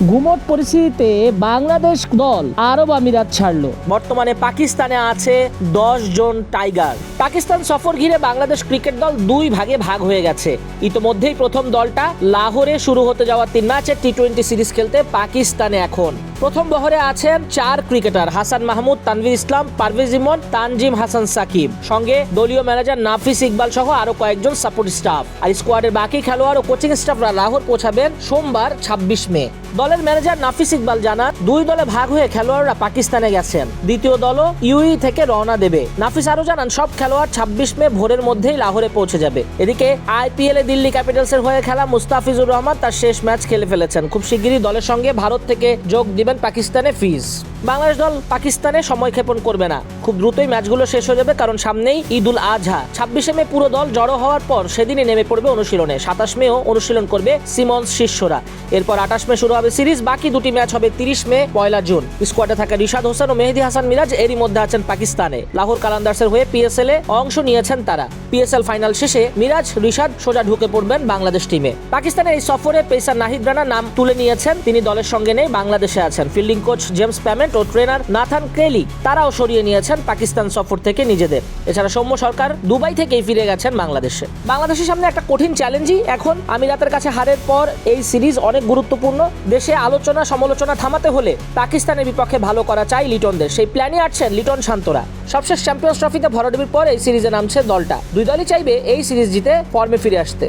গুমট পরিস্থিতিতে বাংলাদেশ দল আরব আমিরাত ছাড়লো। বর্তমানে পাকিস্তানে আছে দশ জন টাইগার। পাকিস্তান সফর ঘিরে বাংলাদেশ ক্রিকেট দল দুই ভাগে ভাগ হয়ে গেছে। ইতোমধ্যেই প্রথম দলটা লাহোরে শুরু হতে যাওয়া তিন ম্যাচের টি টোয়েন্টি সিরিজ খেলতে পাকিস্তানে এখন। প্রথম বহরে আছেন চার ক্রিকেটার, হাসান মাহমুদ, তানভীর ইসলাম, পারভেজ ইমন, তানজিম হাসান সাকিব। সঙ্গে দলীয় ম্যানেজার নাফিস ইকবাল সহ আরও কয়েকজন সাপোর্ট স্টাফ। আর স্কোয়াডের বাকি খেলোয়াড় ও কোচিং স্টাফরা লাহোর পৌঁছাবেন সোমবার ছাব্বিশ মে। দলের ম্যানেজার নাফিস ইকবাল জানান, দুই দলে ভাগ হয়ে খেলোয়াড়রা পাকিস্তানে গেছেন। দ্বিতীয় দলও ইউই থেকে রওনা দেবে। নাফিস আরও জানান, সব খেলোয়াড় ছাব্বিশ মে ভোরের মধ্যেই লাহোরে পৌঁছে যাবে। এদিকে আইপিএল দিল্লি ক্যাপিটালসের হয়ে খেলা মুস্তাফিজুর রহমান তার শেষ ম্যাচ খেলে ফেলেছেন। খুব শিগগিরই দলের সঙ্গে ভারত থেকে যোগ দিবেন পাকিস্তানে ফিজ বাংলাদেশ দল পাকিস্তানে সময় ক্ষেপণ করবে না। খুব দ্রুতই ম্যাচগুলো শেষ হয়ে যাবে, কারণ সামনেই ঈদ উল আজহা। ছাব্বিশে মে পুরো দল জড়ো হওয়ার পর সেদিনই নেমে পড়বে অনুশীলনে। সাতাশ মেও অনুশীলন করবে সিমন্স শিষ্যরা। এরপর আঠাশ মে শুরু হবে সিরিজ, বাকি দুটি ম্যাচ হবে তিরিশ মে, পয়লা জুন। স্কোয়াডে থাকা রিশাদ হোসেন ও মেহেদি হাসান মিরাজ এরই মধ্যে আছেন পাকিস্তানে। লাহোর কালান্দার্সের হয়ে পিএসএল এ অংশ নিয়েছেন তারা। পিএসএল ফাইনাল শেষে মিরাজ, রিশাদ সোজা ঢুকে পড়বেন বাংলাদেশ টিমে। পাকিস্তানের এই সফরে পেসার নাহিদ রানা নাম তুলে নিয়েছেন। তিনি দলের সঙ্গে নেই, বাংলাদেশে আছেন। ফিল্ডিং কোচ জেমস প্যামেন্ট ও ট্রেনার নাথান ক্রেলি। তারাও সরিয়ে নিয়েছেন পাকিস্তান সফর থেকে নিজেদের। এছাড়া সৌম্য সরকার দুবাই থেকেই ফিরে গেছেন বাংলাদেশে। বাংলাদেশের সামনে একটা কঠিন চ্যালেঞ্জই এখন আমিরাতের কাছে হারের পর এই সিরিজ অনেক গুরুত্বপূর্ণ। দেশে আলোচনা সমালোচনা থামাতে হলে পাকিস্তানের বিপক্ষে ভালো করা চাই লিটনদের। সেই প্ল্যানে আটছেন লিটন শান্তরা। সবশেষ চ্যাম্পিয়ন্স ট্রফিতে ভরাডুবির পর এই সিরিজে নামছে দলটা। দুই দলই চাইবে এই সিরিজ জিতে ফর্মে ফিরে আসতে।